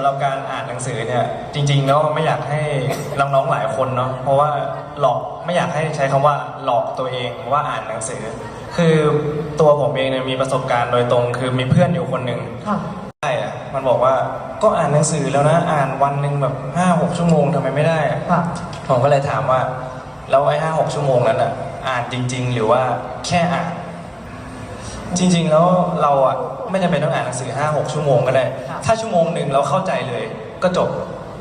สำหรับการอ่านหนังสือเนี่ยจริงๆแล้วไม่อยากให้น้องๆหลายคนเนาะเพราะว่าหลอกไม่อยากให้ใช้คำว่าหลอกตัวเองว่าอ่านหนังสือ คือตัวผมเองเนี่ยมีประสบการณ์โดยตรง คือมีเพื่อนอยู่คนหนึ่งค่ะใช่อะมันบอกว่าก็อ่านหนังสือแล้วนะอ่านวันหนึ่งแบบห้าหกชั่วโมงทำไมไม่ได้อะค่ะผมก็เลยถามว่าแล้วไอ้ห้าหกชั่วโมงนั้นอะอ่านจริง ๆ หรือว่าแค่อ่าน จริง ๆ แล้วเราอะไม่จำเป็นต้องอ่านหนังสือห้าหกชั่วโมงก็ได้ครับถ้าชั่วโมงหนึ่งเราเข้าใจเลยก็จบ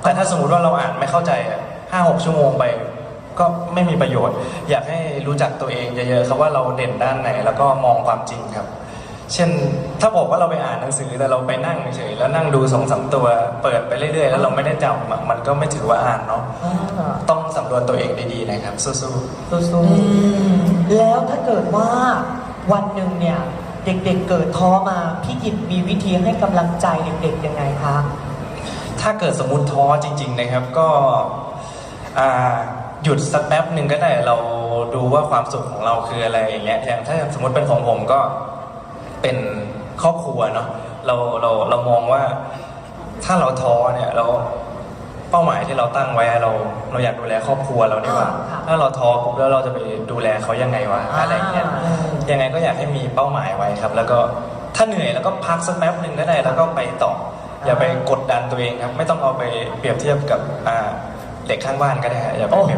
แต่ถ้าสมมติว่าเราอ่านไม่เข้าใจอะห้าหกชั่วโมงไป ก็ไม่มีประโยชน์ อยากให้รู้จักตัวเองเยอะๆครับว่าเราเด่นด้านไหนแล้วก็มองความจริงครับ เช่นถ้าบอกว่าเราไปอ่านหนังสือแต่เราไปนั่งเฉยๆแล้วนั่งดูสองสามตัวเปิดไปเรื่อยๆ แล้วเราไม่ได้จำอะมันก็ไม่ถือว่าอ่านเนาะอ่าต้องสำรวจตัวเองดีๆนะครับสู้สู้ๆ แล้วถ้าเกิดว่า วันหนึ่งเนี่ยเด็กๆเกิดท้อมาพี่กิตมีวิธีให้กำลังใจเด็กๆยังไงคะๆถ้าเกิดสมมติท้อจริง ๆนะครับก็อ่าหยุดสักแป๊บหนึ่งก็ได้เราดูว่าความสุขของเราคืออะไรอย่างเงี้ยอย่างถ้าสมมติเป็นของผมก็เป็นครอบครัวเนาะเราเราเรามองว่าถ้าเราท้อเนี่ยเราเป้าหมายที่เราตั้งไว้เราเราอยากดูแลครอบครัวเราดีกว่าอ่าค่ะถ้าเราท้อปุ๊บแล้วเราจะไปดูแลเขายังไงวะอะไรเงี้ย อ่า ยังไงก็อยากให้มีเป้าหมายไว้ครับ แล้วก็ถ้าเหนื่อยแล้วก็พักสักแป๊บหนึ่งก็ได้แล้วก็ไปต่อ อย่าไปกดดันตัวเองครับ ไม่ต้องเอาไปเปรียบเทียบกับอ่าเด็กข้างบ้านก็ได้อย่าไปเปรียบ